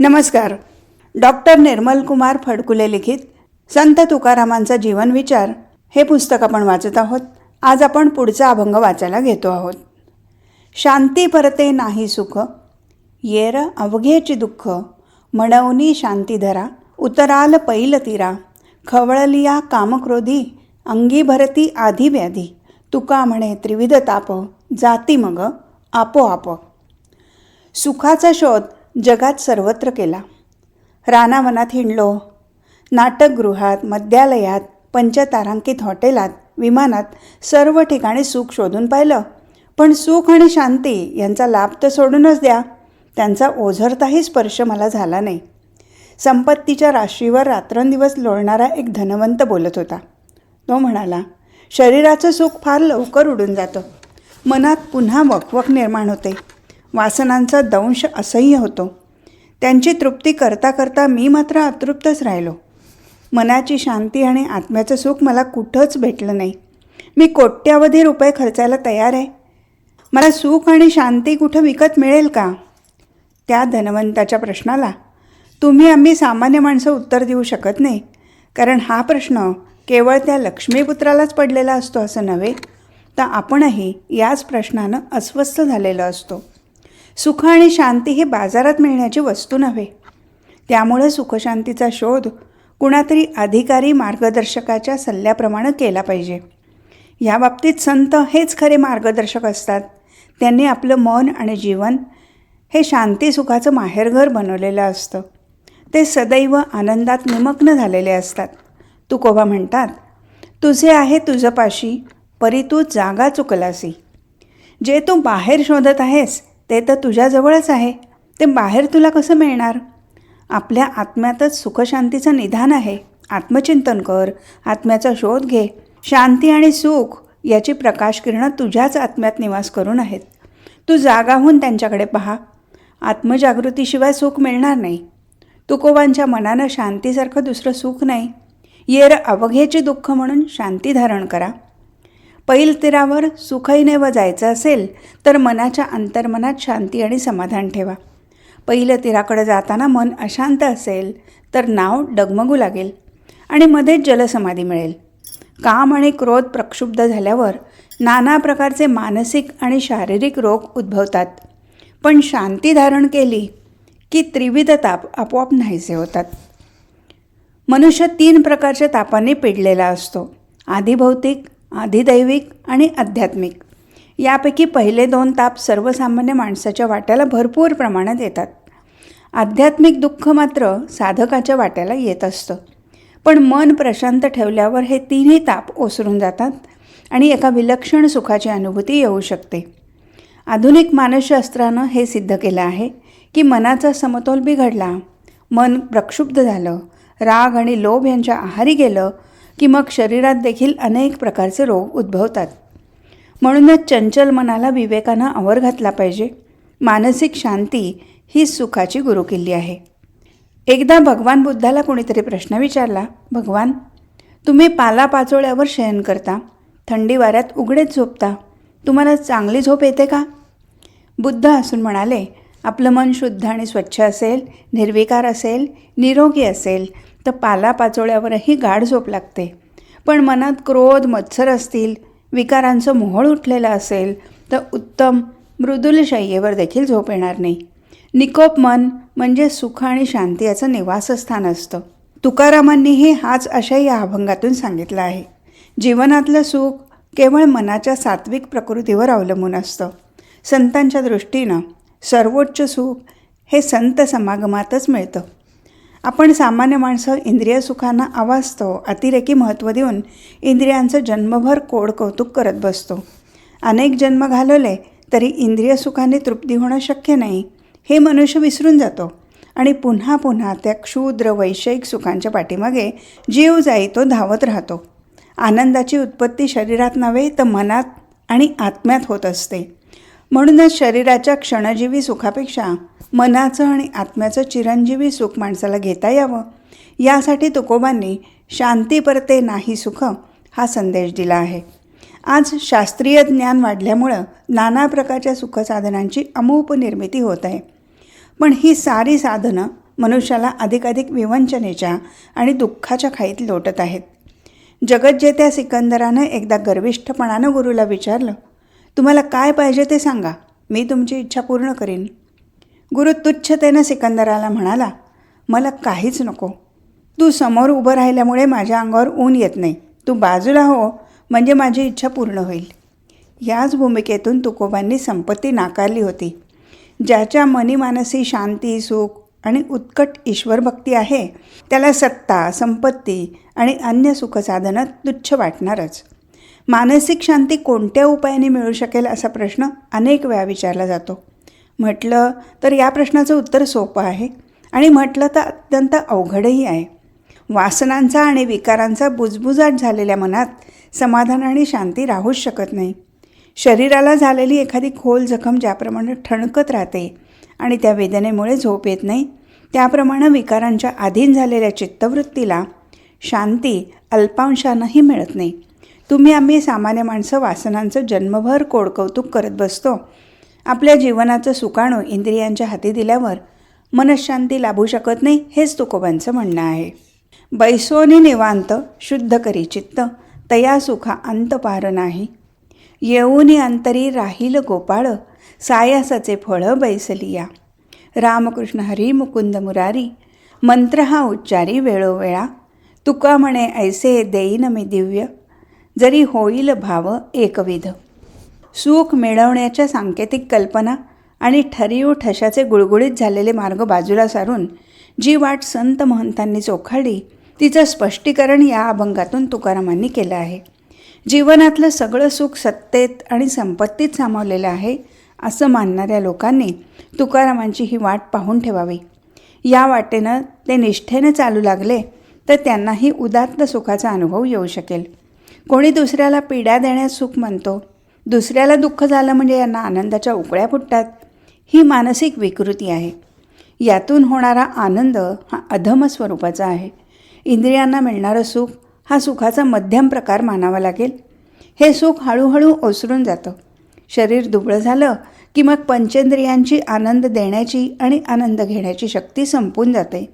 नमस्कार. डॉक्टर निर्मल कुमार फडकुले लिखित संत तुकारामांचा जीवनविचार हे पुस्तक आपण वाचत आहोत. आज आपण पुढचा अभंग वाचायला घेतो आहोत. शांती परते नाही सुख येर अवघेची दुःख म्हणवनी शांती धरा उतराल पैल तीरा खवळलिया कामक्रोधी अंगी भरती आधी व्याधी तुका म्हणे त्रिविध ताप जाती मग आपोआप. सुखाचा शोध जगात सर्वत्र केला. रानावनात हिंडलो. नाटकगृहात मद्यालयात पंचतारांकित हॉटेलात विमानात सर्व ठिकाणी सुख शोधून पाहिलं. पण सुख आणि शांती यांचा लाभ तर सोडूनच द्या. त्यांचा ओझरताही स्पर्श मला झाला नाही. संपत्तीच्या राशीवर रात्रंदिवस लोळणारा एक धनवंत बोलत होता. तो म्हणाला शरीराचं सुख फार लवकर उडून जातं. मनात पुन्हा वकवक निर्माण होते. वासनांचा दंश असह्य होतो. त्यांची तृप्ती करता करता मी मात्र अतृप्तच राहिलो. मनाची शांती आणि आत्म्याचं सुख मला कुठंच भेटलं नाही. मी कोट्यावधी रुपये खर्चायला तयार आहे. मला सुख आणि शांती कुठं विकत मिळेल का? त्या धनवंताच्या प्रश्नाला तुम्ही आम्ही सामान्य माणसं उत्तर देऊ शकत नाही. कारण हा प्रश्न केवळ त्या लक्ष्मीपुत्रालाच पडलेला असतो असं नव्हे तर आपणही याच प्रश्नानं अस्वस्थ झालेलो असतो. सुख आणि शांती हे बाजारात मिळण्याची वस्तू नव्हे. त्यामुळे सुखशांतीचा शोध कुणातरी अधिकारी मार्गदर्शकाच्या सल्ल्याप्रमाणे केला पाहिजे. या बाबतीत संत हेच खरे मार्गदर्शक असतात. त्यांनी आपलं मन आणि जीवन हे शांती सुखाचं माहेरघर बनवलेलं असतं. ते सदैव आनंदात निमग्न झालेले असतात. तुकोबा म्हणतात तुझे आहे तुझपाशी परी तू जागा चुकलासी. जे तू बाहेर शोधत आहेस ते तर तुझ्याजवळच आहे. ते बाहेर तुला कसं मिळणार? आपल्या आत्म्यातच सुखशांतीचं निधान आहे. आत्मचिंतन कर आत्म्याचा शोध घे. शांती आणि सुख याची प्रकाशकिरणं तुझ्याच आत्म्यात निवास करून आहेत. तू जागा होऊन त्यांच्याकडे पहा. आत्मजागृतीशिवाय सुख मिळणार नाही. तुकोबांच्या मनानं शांतीसारखं दुसरं सुख नाही. येर अवघेचे दुःख म्हणून शांती धारण करा. पैल तीरावर सुखईने व जायचं असेल तर मनाच्या अंतर्मनात शांती आणि समाधान ठेवा. पहिलं तीराकडे जाताना मन अशांत असेल तर नाव डगमगू लागेल आणि मध्येच जलसमाधी मिळेल. काम आणि क्रोध प्रक्षुब्ध झाल्यावर नाना प्रकारचे मानसिक आणि शारीरिक रोग उद्भवतात. पण शांती धारण केली की त्रिविध ताप आपोआप नाहीसे होतात. मनुष्य तीन प्रकारच्या तापांनी पिडलेला असतो. आधिभौतिक आधिदैविक आणि आध्यात्मिक. यापैकी पहिले दोन ताप सर्वसामान्य माणसाच्या वाट्याला भरपूर प्रमाणात येतात. आध्यात्मिक दुःख मात्र साधकाच्या वाट्याला येत असतं. पण मन प्रशांत ठेवल्यावर हे तिन्ही ताप ओसरून जातात आणि एका विलक्षण सुखाची अनुभूती येऊ शकते. आधुनिक मानसशास्त्रानं हे सिद्ध केलं आहे की मनाचा समतोल बिघडला मन प्रक्षुब्ध झालं राग आणि लोभ यांच्या आहारी गेलं की मग शरीरात देखील अनेक प्रकारचे रोग उद्भवतात. म्हणूनच चंचल मनाला विवेकानं आवर घातला पाहिजे. मानसिक शांती ही सुखाची गुरुकिल्ली आहे. एकदा भगवान बुद्धाला कोणीतरी प्रश्न विचारला भगवान तुम्ही पालापाचोळ्यावर शयन करता थंडी वाऱ्यात उघडेच झोपता तुम्हाला चांगली झोप येते का? बुद्ध असून म्हणाले आपलं मन शुद्ध आणि स्वच्छ असेल निर्विकार असेल निरोगी असेल तर पालापाचोळ्यावरही गाढ झोप लागते. पण मनात क्रोध मत्सर असतील विकारांचं मोहळ उठलेलं असेल तर उत्तम मृदुल शय्येवर देखील झोप येणार नाही. निकोप मन म्हणजे सुख आणि शांती याचं निवासस्थान असतं. तुकारामांनीही हाच आशय या अभंगातून सांगितला आहे. जीवनातलं सुख केवळ मनाच्या सात्विक प्रकृतीवर अवलंबून असतं. संतांच्या दृष्टीनं सर्वोच्च सुख हे संत समागमातच मिळतं. आपण सामान्य माणसं इंद्रिय सुखांना आवाजतो अतिरेकी महत्त्व देऊन इंद्रियांचं जन्मभर कोड कौतुक करत बसतो. अनेक जन्म घालवले तरी इंद्रिय सुखाने तृप्ती होणं शक्य नाही. हे मनुष्य विसरून जातो आणि पुन्हा पुन्हा त्या क्षुद्र वैषयिक सुखांच्या पाठीमागे जीव जाई तो धावत राहतो. आनंदाची उत्पत्ती शरीरात नव्हे तर मनात आणि आत्म्यात होत असते. म्हणूनच शरीराच्या क्षणजीवी सुखापेक्षा मनाचं आणि आत्म्याचं चिरंजीवी सुख माणसाला घेता यावं. यासाठी तुकोबांनी शांती परते नाही सुख हा संदेश दिला आहे. आज शास्त्रीय ज्ञान वाढल्यामुळं नाना प्रकारच्या सुखसाधनांची अमूप निर्मिती होत आहे. पण ही सारी साधनं मनुष्याला अधिकाधिक विवंचनेच्या आणि दुःखाच्या खाईत लोटत आहेत. जगज्जेत्या सिकंदरानं एकदा गर्विष्ठपणानं गुरुला विचारलं तुम्हाला काय पाहिजे ते सांगा. मी तुमची इच्छा पूर्ण करीन. गुरु तुच्छतेनं सिकंदराला म्हणाला मला काहीच नको. तू समोर उभं राहिल्यामुळे माझ्या अंगावर ऊन येत नाही. तू बाजूला हो म्हणजे माझी इच्छा पूर्ण होईल. याच भूमिकेतून तुकोबांनी संपत्ती नाकारली होती. ज्याच्या मनीमानसी शांती सुख आणि उत्कट ईश्वरभक्ती आहे त्याला सत्ता संपत्ती आणि अन्य सुखसाधनं तुच्छ वाटणारच. मानसिक शांती कोणत्या उपायाने मिळू शकेल असा प्रश्न अनेक वेळा विचारला जातो. म्हटलं तर या प्रश्नाचं उत्तर सोपं आहे आणि म्हटलं तर अत्यंत अवघडही आहे. वासनांचा आणि विकारांचा बुजबुजाट झालेल्या मनात समाधान आणि शांती राहूच शकत नाही. शरीराला झालेली एखादी खोल जखम ज्याप्रमाणे ठणकत राहते आणि त्या वेदनेमुळे झोप येत नाही त्याप्रमाणे विकारांच्या अधीन झालेल्या चित्तवृत्तीला शांती अल्पांशानंही मिळत नाही. तुम्ही आम्ही सामान्य माणसं वासनांचं जन्मभर कोडकौतुक करत बसतो. आपल्या जीवनाचं सुकाणू इंद्रियांच्या हाती दिल्यावर मनशांती लाभू शकत नाही हेच तुकोबांचं म्हणणं आहे. बैसोने निवांत शुद्ध करी चित्त तया सुखा अंत पार नाही. येऊनी अंतरी राहील गोपाळ सायासाचे फळ बैसलिया. रामकृष्ण हरी मुकुंद मुरारी मंत्र हा उच्चारी वेळोवेळा. तुका म्हणे ऐसे देईन मी दिव्य. जरी होईल भाव एकविध. सुख मिळवण्याच्या सांकेतिक कल्पना आणि ठरीव ठशाचे गुळगुळीत झालेले मार्ग बाजूला सारून जी वाट संत महंतांनी चोखाळली तिचं स्पष्टीकरण या अभंगातून तुकारामांनी केलं आहे. जीवनातलं सगळं सुख सत्तेत आणि संपत्तीत सामावलेलं आहे असं मानणाऱ्या लोकांनी तुकारामांची ही वाट पाहून ठेवावी. या वाटेनं ते निष्ठेनं चालू लागले तर त्यांनाही उदात्त सुखाचा अनुभव येऊ शकेल. कोणी दुसऱ्याला पीडा देण्यास सुख म्हणतो दुसऱ्याला दुःख झालं म्हणजे यांना आनंदाच्या उकळ्या फुटतात ही मानसिक विकृती आहे. यातून होणारा आनंद हा अधम स्वरूपाचा आहे. इंद्रियांना मिळणारं सुख हा सुखाचा मध्यम प्रकार मानावा लागेल. हे सुख हळूहळू ओसरून जातं. शरीर दुबळं झालं की मग पंचेंद्रियांची आनंद देण्याची आणि आनंद घेण्याची शक्ती संपून जाते.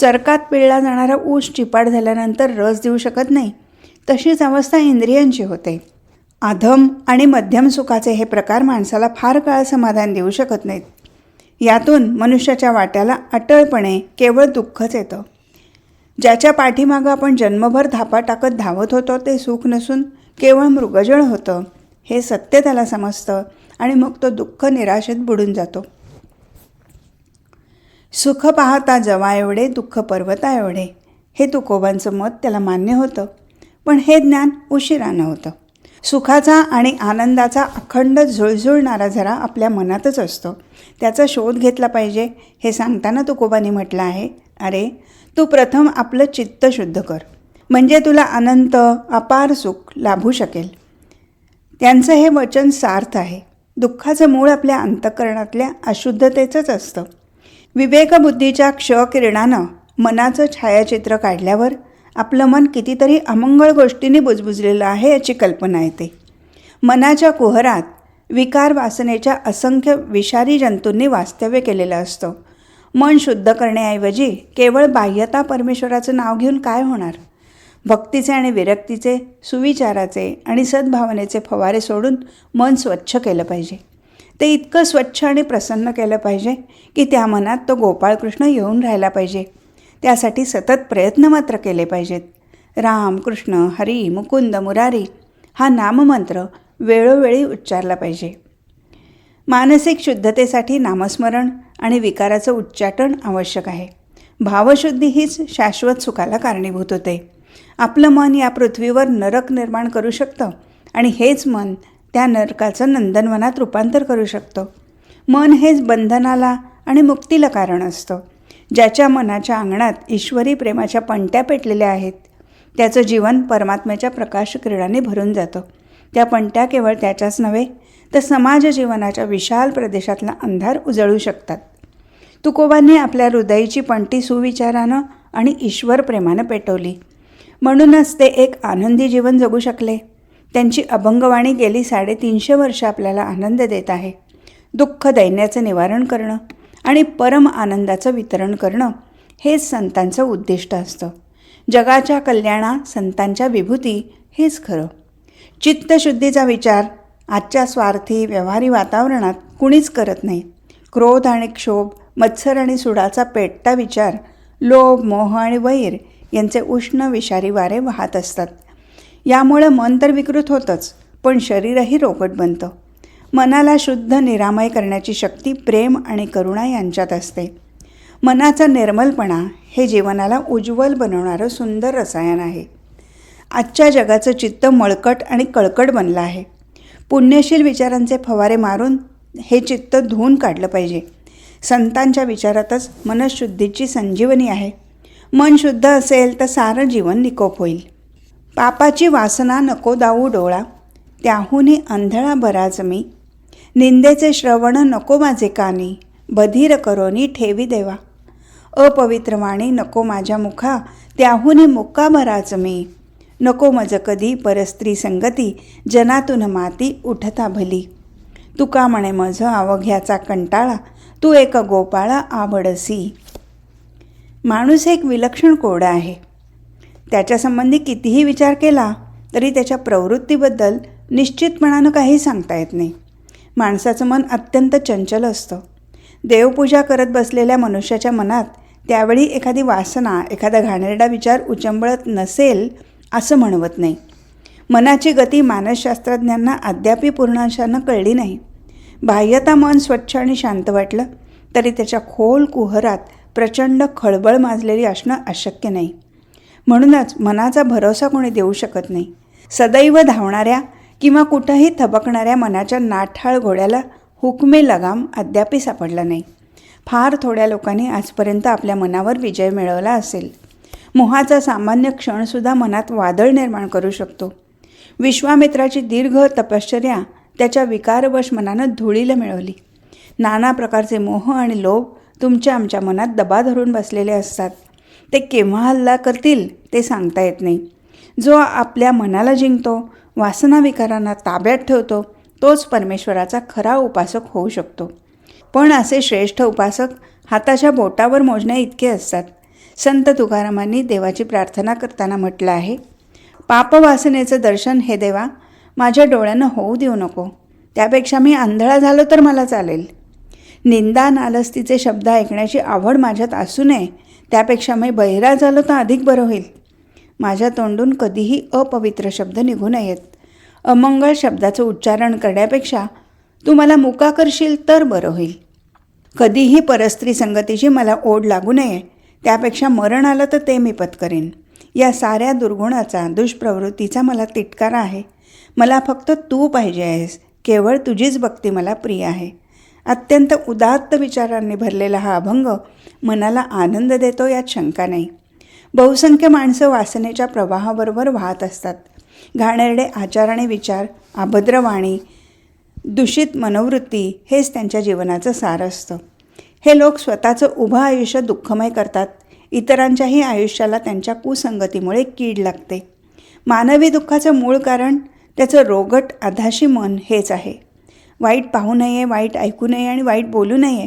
चरकात पिळला जाणारा ऊस चिपाड झाल्यानंतर रस देऊ शकत नाही. तशीच अवस्था इंद्रियांची होते. अधम आणि मध्यम सुखाचे हे प्रकार माणसाला फार काळ समाधान देऊ शकत नाहीत. यातून मनुष्याच्या वाट्याला अटळपणे केवळ दुःखच येतं. ज्याच्या पाठीमागं आपण जन्मभर धापा टाकत धावत होतो ते सुख नसून केवळ मृगजळ होतं हे सत्य त्याला समजतं आणि मग तो दुःख निराशेत बुडून जातो. सुख पाहता जवा एवढे दुःख पर्वता एवढे हे तुकोबांचं मत त्याला मान्य होतं. पण हे ज्ञान उशिरानं होतं. सुखाचा आणि आनंदाचा अखंड झुळझुळणारा झरा आपल्या मनातच असतो. त्याचा शोध घेतला पाहिजे हे सांगताना तुकोबांनी म्हटलं आहे अरे तू प्रथम आपलं चित्त शुद्ध कर. म्हणजे तुला अनंत अपार सुख लाभू शकेल. त्यांचं हे वचन सार्थ आहे. दुःखाचं मूळ आपल्या अंतकरणातल्या अशुद्धतेचंच असतं. विवेकबुद्धीच्या क्षकिरणानं मनाचं छायाचित्र काढल्यावर आपलं मन कितीतरी अमंगळ गोष्टींनी बुजबुजलेलं आहे याची कल्पना येते. मनाच्या कुहरात विकार वासनेच्या असंख्य विषारी जंतूंनी वास्तव्य केलेलं असतं. मन शुद्ध करण्याऐवजी केवळ बाह्यता परमेश्वराचं नाव घेऊन काय होणार? भक्तीचे आणि विरक्तीचे सुविचाराचे आणि सद्भावनेचे फवारे सोडून मन स्वच्छ केलं पाहिजे. ते इतकं स्वच्छ आणि प्रसन्न केलं पाहिजे की त्या मनात तो गोपाळकृष्ण येऊन राहिला पाहिजे. त्यासाठी सतत प्रयत्न मात्र केले पाहिजेत. राम कृष्ण हरी मुकुंद मुरारी हा नाममंत्र वेळोवेळी उच्चारला पाहिजे. मानसिक शुद्धतेसाठी नामस्मरण आणि विकाराचं उच्चाटन आवश्यक आहे. भावशुद्धी हीच शाश्वत सुखाला कारणीभूत होते. आपलं मन या पृथ्वीवर नरक निर्माण करू शकतं आणि हेच मन त्या नरकाचं नंदनवनात रूपांतर करू शकतं. मन हेच बंधनाला आणि मुक्तीला कारण असतं. ज्याच्या मनाच्या अंगणात ईश्वरी प्रेमाच्या पणत्या पेटलेल्या आहेत. त्याचं जीवन परमात्म्याच्या प्रकाश क्रीडाने भरून जातं. त्या पणत्या केवळ त्याच्याच नव्हे तर समाज जीवनाच्या विशाल प्रदेशातला अंधार उजळू शकतात. तुकोबांनी आपल्या हृदयीची पणटी सुविचारानं आणि ईश्वर प्रेमानं पेटवली. म्हणूनच ते एक आनंदी जीवन जगू शकले. त्यांची अभंगवाणी गेली साडेतीनशे वर्ष आपल्याला आनंद देत आहे. दुःख दैन्याचं निवारण करणं आणि परम आनंदाचं वितरण करणं हेच संतांचं उद्दिष्ट असतं. जगाच्या कल्याणा संतांच्या विभूती हेच खरं. चित्तशुद्धीचा विचार आजच्या स्वार्थी व्यवहारी वातावरणात कुणीच करत नाही. क्रोध आणि क्षोभ मत्सर आणि सुडाचा पेटता विचार लोभ मोह आणि वैर यांचे उष्ण विषारी वारे वाहत असतात. यामुळं मन तर विकृत होतंच पण शरीरही रोगट बनतं. मनाला शुद्ध निरामय करण्याची शक्ती प्रेम आणि करुणा यांच्यात असते. मनाचा निर्मलपणा हे जीवनाला उज्ज्वल बनवणारं सुंदर रसायन आहे. आजच्या जगाचं चित्त मळकट आणि कळकट बनलं आहे. पुण्यशील विचारांचे फवारे मारून हे चित्त धुवून काढलं पाहिजे. संतांच्या विचारातच मनशुद्धीची संजीवनी आहे. मन शुद्ध असेल तर सारं जीवन निकोप होईल. पापाची वासना नको दाऊ डोळा त्याहूनही अंधळा बराच मी निंदेचे श्रवण नको माझे कानी बधीर करोनी ठेवी देवा. अपवित्र वाणी नको माझ्या मुखा त्याहूनही मुक्का भराच मी. नको मज कधी परस्त्री संगती जनातून माती उठता भली. तुका म्हणे मज आवघ्याचा कंटाळा तू एक गोपाळा आवडसी. माणूस एक विलक्षण कोड आहे. त्याच्यासंबंधी कितीही विचार केला तरी त्याच्या प्रवृत्तीबद्दल निश्चितपणानं काही सांगता येत नाही. माणसाचं मन अत्यंत चंचल असतं. देवपूजा करत बसलेल्या मनुष्याच्या मनात त्यावेळी एखादी वासना एखादा घाणेरडा विचार उचंबळत नसेल असं म्हणवत नाही. मनाची गती मानसशास्त्रज्ञांना अद्यापही पूर्णांशानं कळली नाही. बाह्यता मन स्वच्छ आणि शांत वाटलं तरी त्याच्या खोल कुहरात प्रचंड खळबळ माजलेली असणं अशक्य नाही. म्हणूनच मनाचा भरोसा कोणी देऊ शकत नाही. सदैव धावणाऱ्या किंवा कुठंही थबकणाऱ्या मनाच्या नाठाळ घोड्याला हुकमे लगाम अद्यापही सापडला नाही. फार थोड्या लोकांनी आजपर्यंत आपल्या मनावर विजय मिळवला असेल. मोहाचा सामान्य क्षणसुद्धा मनात वादळ निर्माण करू शकतो. विश्वामित्राची दीर्घ तपश्चर्या त्याच्या विकारवश मनानं धुळीला मिळवली. नाना प्रकारचे मोह आणि लोभ तुमच्या आमच्या मनात दबा धरून बसलेले असतात. ते केव्हा हल्ला करतील ते सांगता येत नाही. जो आपल्या मनाला जिंकतो वासनाविकारांना ताब्यात ठेवतो तोच परमेश्वराचा खरा उपासक होऊ शकतो. पण असे श्रेष्ठ उपासक हाताच्या बोटावर मोजण्या इतके असतात. संत तुकारामांनी देवाची प्रार्थना करताना म्हटलं आहे पापवासनेचं दर्शन हे देवा माझ्या डोळ्यानं होऊ देऊ नको. त्यापेक्षा मी आंधळा झालो तर मला चालेल. निंदा नालस्तीचे शब्द ऐकण्याची आवड माझ्यात असू नये. त्यापेक्षा मी बहिरा झालो तर अधिक बरं होईल. माझ्या तोंडून कधीही अपवित्र शब्द निघू नयेत. अमंगळ शब्दाचं उच्चारण करण्यापेक्षा तू मला मुका करशील तर बरं होईल. कधीही परस्त्री संगतीची मला ओढ लागू नये त्यापेक्षा मरण आलं तर ते मी पत्करेन. या साऱ्या दुर्गुणाचा दुष्प्रवृत्तीचा मला तिटकारा आहे. मला फक्त तू पाहिजे आहेस केवळ तुझीच भक्ती मला प्रिय आहे. अत्यंत उदात्त विचारांनी भरलेला हा अभंग मनाला आनंद देतो यात शंका नाही. बहुसंख्य माणसं वासनेच्या प्रवाहाबरोबर वाहत असतात. घाणेरडे आचार आणि विचार अभद्र वाणी दूषित मनोवृत्ती हेच त्यांच्या जीवनाचं सार असतं. हे लोक स्वतःचं उभं आयुष्य दुःखमय करतात. इतरांच्याही आयुष्याला त्यांच्या कुसंगतीमुळे कीड लागते. मानवी दुःखाचं मूळ कारण त्याचं रोगट आधाशी मन हेच आहे. वाईट पाहू नये वाईट ऐकू नये आणि वाईट बोलू नये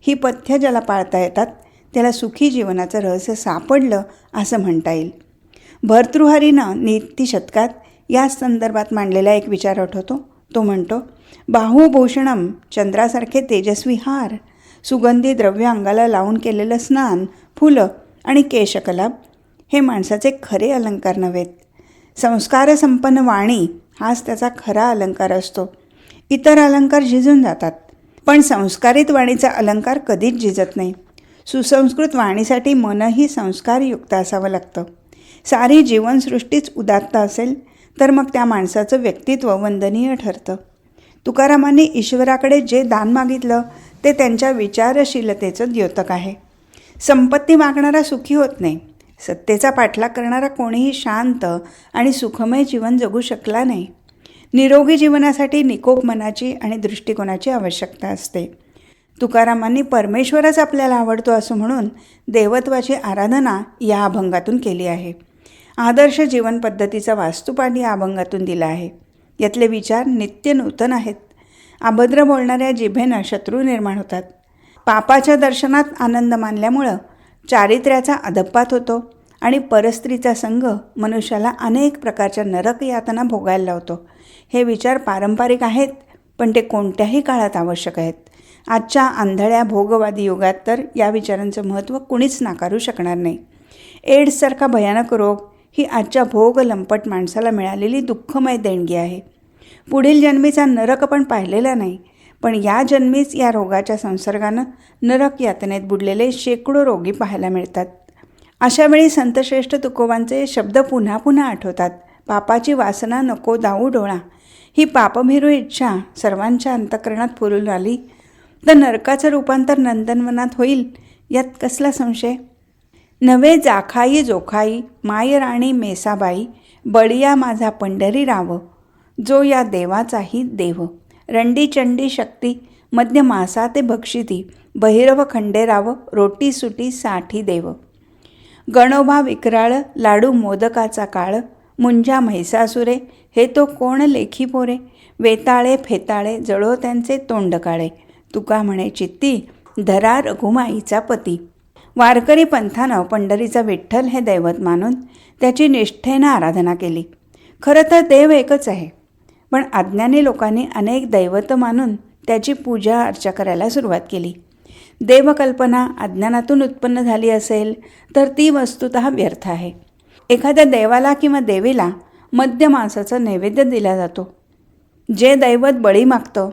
ही पथ्य ज्याला पाळता येतात त्याला सुखी जीवनाचं रहस्य सापडलं असं म्हणता येईल. भर्तृहारीनं नीती शतकात या संदर्भात मांडलेला एक विचार आठवतो. तो म्हणतो बाहुभूषणम चंद्रासारखे तेजस्वी हार सुगंधी द्रव्य अंगाला लावून केलेलं स्नान फुलं आणि केशकलाप हे माणसाचे खरे अलंकार नव्हेत. संस्कारसंपन्न वाणी हाच त्याचा खरा अलंकार असतो. इतर अलंकार झिजून जातात पण संस्कारित वाणीचा अलंकार कधीच झिजत नाही. सुसंस्कृत वाणीसाठी मनही संस्कारयुक्त असावं लागतं. सारी जीवनसृष्टीच उदात्त असेल तर मग त्या माणसाचं व्यक्तित्व वंदनीय ठरतं. तुकारामांनी ईश्वराकडे जे दान मागितलं ते त्यांच्या विचारशीलतेचं द्योतक आहे. संपत्ती मागणारा सुखी होत नाही. सत्तेचा पाठलाग करणारा कोणीही शांत आणि सुखमय जीवन जगू शकला नाही. निरोगी जीवनासाठी निकोप मनाची आणि दृष्टिकोनाची आवश्यकता असते. तुकारामांनी परमेश्वरच आपल्याला आवडतो असं म्हणून देवत्वाची आराधना या अभंगातून केली आहे. आदर्श जीवनपद्धतीचा वास्तुपाठ या अभंगातून दिला आहे. यातले विचार नित्य नूतन आहेत. अभद्र बोलणाऱ्या जिभेनं शत्रू निर्माण होतात. पापाच्या दर्शनात आनंद मानल्यामुळं चारित्र्याचा अधपात होतो आणि परस्त्रीचा संघ मनुष्याला अनेक प्रकारच्या नरक यातना भोगायला लावतो. हे विचार पारंपरिक आहेत पण ते कोणत्याही काळात आवश्यक आहेत. आजच्या आंधळ्या भोगवादी युगात तर या विचारांचं महत्त्व कुणीच नाकारू शकणार नाही. एड्ससारखा भयानक रोग ही आजच्या भोग लंपट माणसाला मिळालेली दुःखमय देणगी आहे. पुढील जन्मीचा नरक आपण पाहिलेला नाही पण या जन्मीच या रोगाच्या संसर्गानं नरक यातनेत बुडलेले शेकडो रोगी पाहायला मिळतात. अशावेळी संतश्रेष्ठ तुकोबांचे शब्द पुन्हा पुन्हा आठवतात. पापाची वासना नको दाऊ डोळा ही पापभिरू इच्छा सर्वांच्या अंतकरणात फुलून आली. तर नरकाचं रूपांतर नंदनवनात होईल यात कसला संशय? नवे जाखाई जोखाई मायराणी मेसाबाई बळिया माझा पंढरी राव जो या देवाचाही देव. रंडी चंडी शक्ती मध्य मासा ते भक्षिती बहिरव खंडेराव रोटी सुटी साठी देव. गणोबा विकराळ लाडू मोदकाचा काळ मुंजा म्हैसासुरे हे तो कोण लेखी पोरे? वेताळे फेताळे जळो त्यांचे तोंड काळे तुका म्हणायची ती धरा रघुमाईचा पती. वारकरी पंथानं पंढरीचा विठ्ठल हे दैवत मानून त्याची निष्ठेनं आराधना केली. खरं तर देव एकच आहे. पण अज्ञानी लोकांनी अनेक दैवत मानून त्याची पूजा अर्चा करायला सुरुवात केली. देवकल्पना अज्ञानातून उत्पन्न झाली असेल तर ती वस्तुत व्यर्थ आहे. एखाद्या देवाला किंवा देवीला मध्य मांसाचा नैवेद्य दिला जातो. जे दैवत बळी मागतं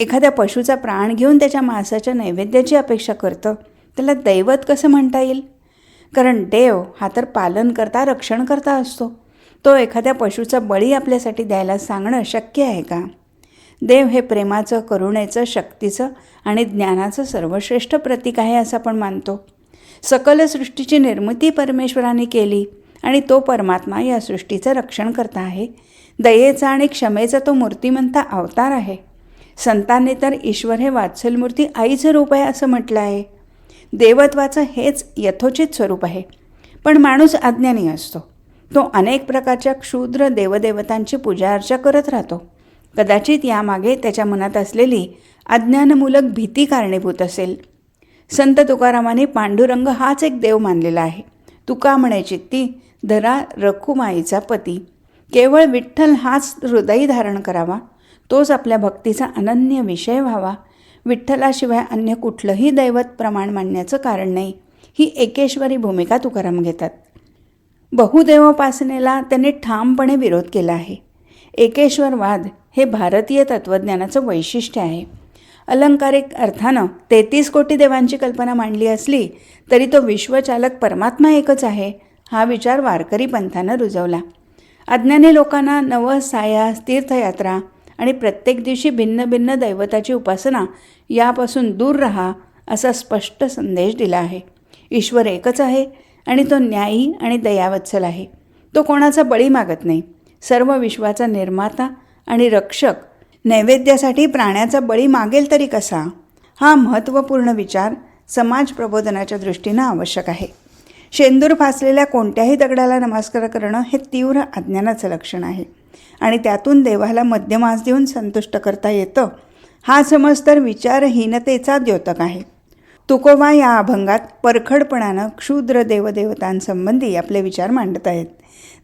एखाद्या पशुचा प्राण घेऊन त्याच्या मांसाच्या नैवेद्याची अपेक्षा करतं त्याला दैवत कसं म्हणता येईल? कारण देव हा तर पालन करता रक्षण करता असतो. तो एखाद्या पशुचा बळी आपल्यासाठी द्यायला सांगणं शक्य आहे का? देव हे प्रेमाचं करुणेचं शक्तीचं आणि ज्ञानाचं सर्वश्रेष्ठ प्रतीक आहे असं आपण मानतो. सकल सृष्टीची निर्मिती परमेश्वराने केली आणि तो परमात्मा या सृष्टीचं रक्षण करता आहे. दयेचा आणि क्षमेचा तो मूर्तिमंत अवतार आहे. संतांनी तर ईश्वर हे वात्सलमूर्ती आईचं रूप आहे असं म्हटलं आहे. देवत्वाचं हेच यथोचित स्वरूप आहे. पण माणूस अज्ञानी असतो. तो अनेक प्रकारच्या क्षुद्र देवदेवतांची पूजा अर्चा करत राहतो. कदाचित यामागे त्याच्या मनात असलेली अज्ञानमूलक भीती कारणीभूत असेल. संत तुकारामाने पांडुरंग हाच एक देव मानलेला आहे. तुका म्हणायची ती धरा रखुमाईचा पती. केवळ विठ्ठल हाच हृदयी धारण करावा. तोच आपल्या भक्तीचा अनन्य विषय व्हावा. विठ्ठलाशिवाय अन्य कुठलंही दैवत प्रमाण मानण्याचं कारण नाही. ही एकेश्वरी भूमिका तुकाराम घेतात. बहुदेवोपासनेला त्यांनी ठामपणे विरोध केला आहे. एकेश्वरवाद हे भारतीय तत्त्वज्ञानाचं वैशिष्ट्य आहे. अलंकारिक अर्थानं तेहतीस कोटी देवांची कल्पना मांडली असली तरी तो विश्वचालक परमात्मा एकच आहे हा विचार वारकरी पंथानं रुजवला. अज्ञानी लोकांना नव सायास तीर्थयात्रा आणि प्रत्येक दिवशी भिन्न भिन्न दैवताची उपासना यापासून दूर राहा असा स्पष्ट संदेश दिला आहे. ईश्वर एकच आहे आणि तो न्यायी आणि दयावत्सल आहे. तो कोणाचा बळी मागत नाही. सर्व विश्वाचा निर्माता आणि रक्षक नैवेद्यासाठी प्राण्याचा बळी मागेल तरी कसा? हा महत्त्वपूर्ण विचार समाज प्रबोधनाच्या दृष्टीनं आवश्यक आहे. शेंदूर फासलेल्या कोणत्याही दगडाला नमस्कार करणं हे तीव्र अज्ञानाचं लक्षण आहे. आणि त्यातून देवाला मध्यमास देऊन संतुष्ट करता येतं. हा समज तर विचारहीनतेचा द्योतक आहे. तुकोबा या अभंगात परखडपणानं क्षुद्र देवदेवतांसंबंधी आपले विचार मांडत आहेत.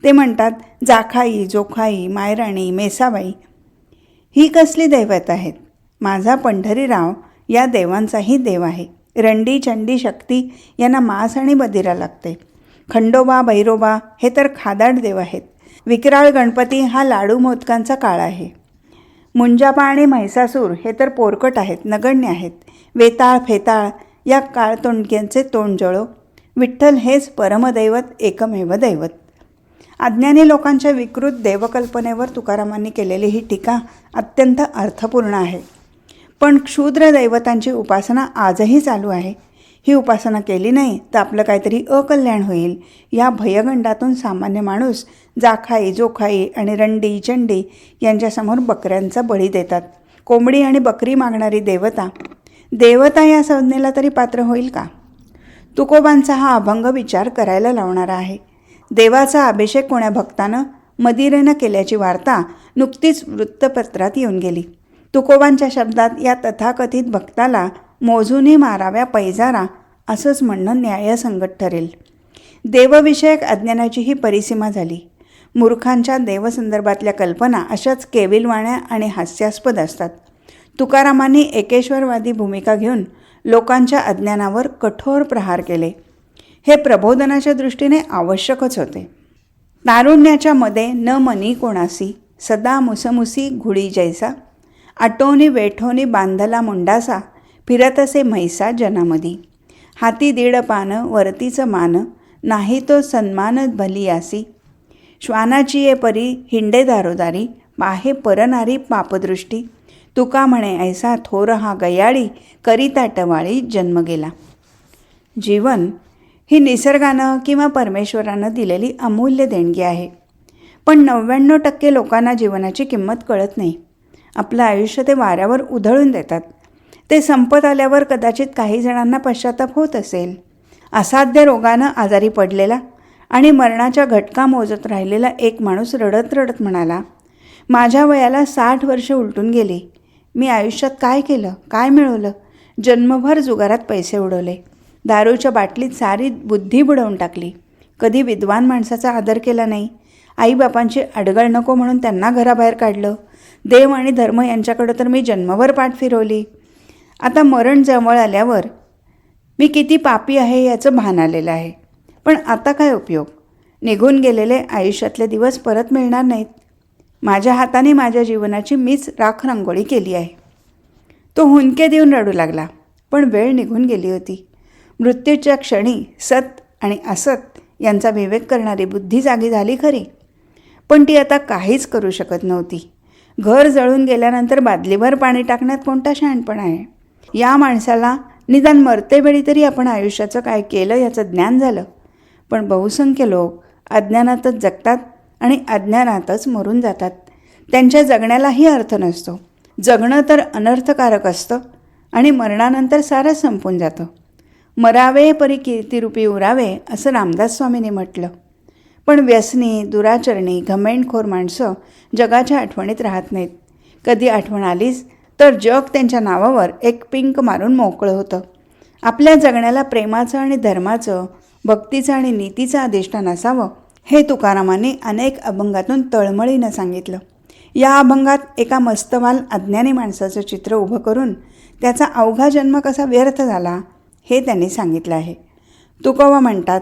ते म्हणतात जाखाई जोखाई मायराणी मेसाबाई ही कसली दैवत आहेत? माझा पंढरीराव या देवांचाही देव आहे. रंडी चंडी शक्ती यांना मांस आणि बदिरा लागते. खंडोबा भैरोबा हे तर खादाड देव आहेत. विकराळ गणपती हा लाडू मोदकांचा काळ आहे. मुंजापा आणि म्हैसासूर हे तर पोरकट आहेत नगण्य आहेत. वेताळ फेताळ या काळतोंडक्यांचे तोंड जळो. विठ्ठल हेच परमदैवत एकमेव दैवत. अज्ञानी लोकांच्या विकृत देवकल्पनेवर तुकारामांनी केलेली ही टीका अत्यंत अर्थपूर्ण आहे. पण क्षुद्र दैवतांची उपासना आजही चालू आहे. ही उपासना केली नाही तर आपलं काहीतरी अकल्याण होईल. या भयगंडातून सामान्य माणूस जाखाई जोखाई आणि रंडी चंडी यांच्यासमोर बकऱ्यांचा बळी देतात. कोंबडी आणि बकरी मागणारी देवता देवता या संज्ञेला तरी पात्र होईल का? तुकोबांचा हा अभंग विचार करायला लावणारा आहे. देवाचा अभिषेक कोण्या भक्तानं मदिरेनं केल्याची वार्ता नुकतीच वृत्तपत्रात येऊन गेली. तुकोबांच्या शब्दात या तथाकथित भक्ताला मोजूने माराव्या पैजारा असंच म्हणणं न्यायसंगत ठरेल. देवविषयक अज्ञानाची ही परिसीमा झाली. मूर्खांच्या देवसंदर्भातल्या कल्पना अशाच केविलवाण्या आणि हास्यास्पद असतात. तुकारामांनी एकेश्वरवादी भूमिका घेऊन लोकांच्या अज्ञानावर कठोर प्रहार केले. हे प्रबोधनाच्या दृष्टीने आवश्यकच होते. तारुण्याच्या मध्ये न मनी कोणासी सदा मुसमुसी घुडी जैसा आटोनी वेठोनी बांधला मुंडासा फिरत असे म्हैसा जनामधी. हाती दीड पान वरतीचं मान नाही तो सन्मान भलियासी श्वानाची ये परी हिंडे दारोदारी पाहे परनारी पापदृष्टी. तुका म्हणे ऐसा थोर हा गयाळी करिता टवाळी जन्म गेला. जीवन ही निसर्गानं किंवा परमेश्वरानं दिलेली अमूल्य देणगी आहे. पण नव्याण्णव टक्के लोकांना जीवनाची किंमत कळत नाही. आपलं आयुष्य ते वाऱ्यावर उधळून देतात. ते संपत आल्यावर कदाचित काही जणांना पश्चाताप होत असेल. असाध्य रोगानं आजारी पडलेला आणि मरणाच्या घटका मोजत राहिलेला एक माणूस रडत रडत म्हणाला माझ्या वयाला साठ वर्ष उलटून गेली. मी आयुष्यात काय केलं? काय मिळवलं? जन्मभर जुगारात पैसे उडवले. दारूच्या बाटलीत सारी बुद्धी बुडवून टाकली. कधी विद्वान माणसाचा आदर केला नाही. आईबापांची अडगळ नको म्हणून त्यांना घराबाहेर काढलं. देव आणि धर्म यांच्याकडं तर मी जन्मभर पाठ फिरवली. आता मरण जवळ आल्यावर मी किती पापी आहे याचं भान आलेलं आहे. पण आता काय उपयोग? निघून गेलेले आयुष्यातले दिवस परत मिळणार नाहीत. माझ्या हाताने माझ्या जीवनाची मीच राख रांगोळी केली आहे. तो हुंदके देऊन रडू लागला पण वेळ निघून गेली होती. मृत्यूच्या क्षणी सत आणि असत यांचा विवेक करणारी बुद्धी जागी झाली खरी. पण ती आता काहीच करू शकत नव्हती. घर जळून गेल्यानंतर बादलीभर पाणी टाकण्यात कोणता शहाणपणा आहे? या माणसाला निदान मरतेवेळी तरी आपण आयुष्याचं काय केलं याचं ज्ञान झालं. पण बहुसंख्य लोक अज्ञानातच जगतात आणि अज्ञानातच मरून जातात. त्यांच्या जगण्यालाही अर्थ नसतो. जगणं तर अनर्थकारक असतं आणि मरणानंतर सारं संपून जातं. मरावे परी कीर्तिरूपी उरावे असं रामदास स्वामींनी म्हटलं. पण व्यसनी दुराचरणी घमेंडखोर माणसं जगाच्या आठवणीत राहत नाहीत. कधी आठवण आलीच तर जग त्यांच्या नावावर एक पिंक मारून मोकळं होतं. आपल्या जगण्याला प्रेमाचं आणि धर्माचं भक्तीचं आणि नीतीचं अधिष्ठान असावं हे तुकारामांनी अनेक अभंगातून तळमळीनं सांगितलं. या अभंगात एका मस्तवाल अज्ञानी माणसाचं चित्र उभं करून त्याचा अवघा जन्म कसा व्यर्थ झाला हे त्यांनी सांगितलं आहे. तुकोबा म्हणतात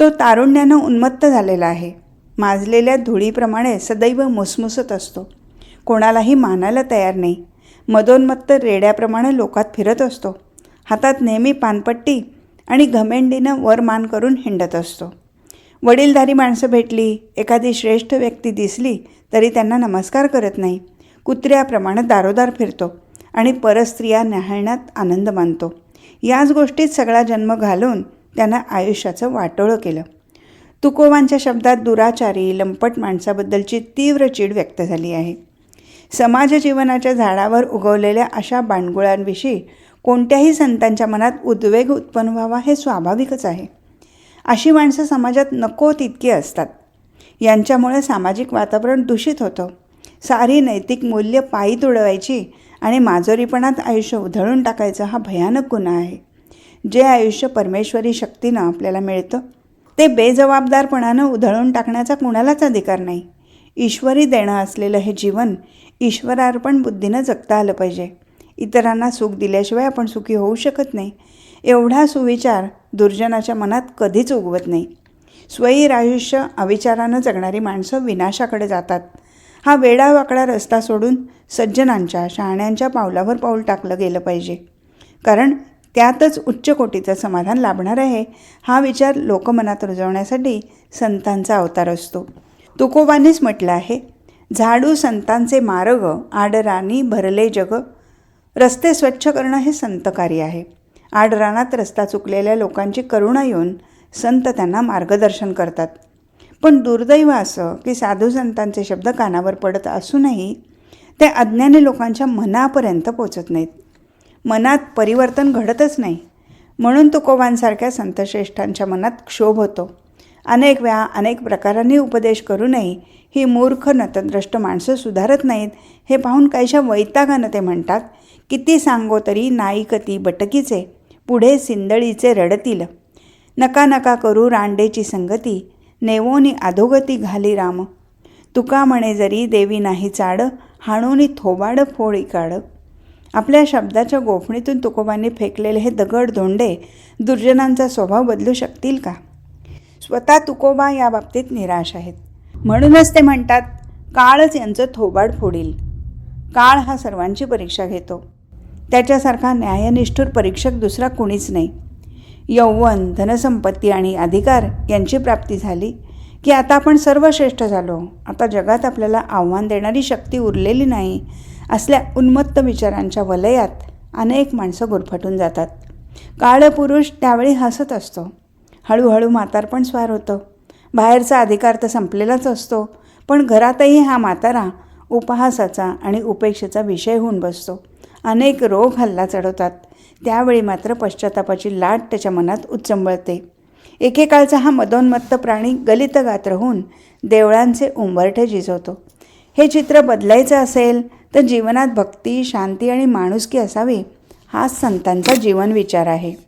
तो तारुण्यानं उन्मत्त झालेला आहे. माजलेल्या धुळीप्रमाणे सदैव मुसमुसत असतो. कोणालाही मानायला तयार नाही. मदोन्मत्त रेड्याप्रमाणे लोकात फिरत असतो. हातात नेहमी पानपट्टी आणि घमेंडीनं वर मान करून हिंडत असतो. वडीलधारी माणसं भेटली एखादी श्रेष्ठ व्यक्ती दिसली तरी त्यांना नमस्कार करत नाही. कुत्र्याप्रमाणे दारोदार फिरतो आणि परस्त्रिया न्याहाळण्यात आनंद मानतो. याच गोष्टीत सगळा जन्म घालून त्यानं आयुष्याचं वाटोळं केलं. तुकोवांच्या शब्दात दुराचारी लंपट माणसाबद्दलची तीव्र चीड व्यक्त झाली आहे. समाज जीवनाच्या झाडावर उगवलेल्या अशा बांडगुळांविषयी कोणत्याही संतांच्या मनात उद्वेग उत्पन्न व्हावा हे स्वाभाविकच आहे. अशी माणसं समाजात नको तितकी असतात. यांच्यामुळे सामाजिक वातावरण दूषित होतं. सारी नैतिक मूल्य पायी तुडवायची आणि माजोरीपणात आयुष्य उधळून टाकायचं हा भयानक गुन्हा आहे. जे आयुष्य परमेश्वरी शक्तीनं आपल्याला मिळतं ते बेजबाबदारपणानं उधळून टाकण्याचा कुणालाच अधिकार नाही. ईश्वरी देणं असलेलं हे जीवन ईश्वरार्पण बुद्धीनं जगता आलं पाहिजे. इतरांना सुख दिल्याशिवाय आपण सुखी होऊ शकत नाही. एवढा सुविचार दुर्जनाच्या मनात कधीच उगवत नाही. स्वैर आयुष्य अविचारानं जगणारी माणसं विनाशाकडे जातात. हा वेडावाकडा रस्ता सोडून सज्जनांच्या शहाण्यांच्या पावलावर पाऊल टाकलं गेलं पाहिजे. कारण त्यातच उच्च कोटीचं समाधान लाभणार आहे हा विचार लोकमनात रुजवण्यासाठी संतांचा अवतार असतो. तुकोबांनीच म्हटलं आहे झाडू संतांचे मार्ग आडरानी भरले जग. रस्ते स्वच्छ करणं हे संतकार्य आहे. आडरानात रस्ता चुकलेल्या लोकांची करुणा येऊन संत त्यांना मार्गदर्शन करतात. पण दुर्दैव असं की साधू संतांचे शब्द कानावर पडत असूनही ते अज्ञानी लोकांच्या मनापर्यंत पोचत नाहीत. मनात परिवर्तन घडतच नाही. म्हणून तुकोबांसारख्या संतश्रेष्ठांच्या मनात क्षोभ होतो. अनेक वेळा अनेक प्रकारांनी उपदेश करूनही ही मूर्ख नतद्रष्ट माणसं सुधारत नाहीत. हे पाहून काहीशा वैतागानं ते म्हणतात किती सांगो तरी नाईकती बटकीचे पुढे सिंदळीचे रडतील. नका नका करू रांडेची संगती नेवोनी अधोगती घाली राम. तुका म्हणे जरी देवी नाही चाड हाणोनी थोबाड फोळी काढ आपल्या शब्दाच्या गोफणीतून तुकोबांनी फेकलेले हे दगड धोंडे दुर्जनांचा स्वभाव बदलू शकतील का? स्वतः तुकोबा या बाबतीत निराश आहेत. म्हणूनच ते म्हणतात काळच यांचं थोबाड फोडील. काळ हा सर्वांची परीक्षा घेतो. त्याच्यासारखा न्यायनिष्ठूर परीक्षक दुसरा कुणीच नाही. यौवन धनसंपत्ती आणि अधिकार यांची प्राप्ती झाली की आता आपण सर्वश्रेष्ठ झालो. आता जगात आपल्याला आव्हान देणारी शक्ती उरलेली नाही असल्या उन्मत्त विचारांच्या वलयात अनेक माणसं गुरफटून जातात. काळपुरुष त्यावेळी हसत असतो. हळूहळू म्हातारपण स्वार होतं. बाहेरचा अधिकार तर संपलेलाच असतो पण घरातही हा म्हातारा उपहासाचा आणि उपेक्षेचा विषय होऊन बसतो. अनेक रोग हल्ला चढवतात. त्यावेळी मात्र पश्चातापाची लाट त्याच्या मनात उच्चंबळते एकेकाळचा हा मदोन्मत्त प्राणी गलित गात्र होऊन देवळांचे उंबरठे झिजवतो. हे चित्र बदलायचं असेल तर जीवनात भक्ती शांती आणि माणुसकी असावी हाच संतांचा जीवन विचार आहे.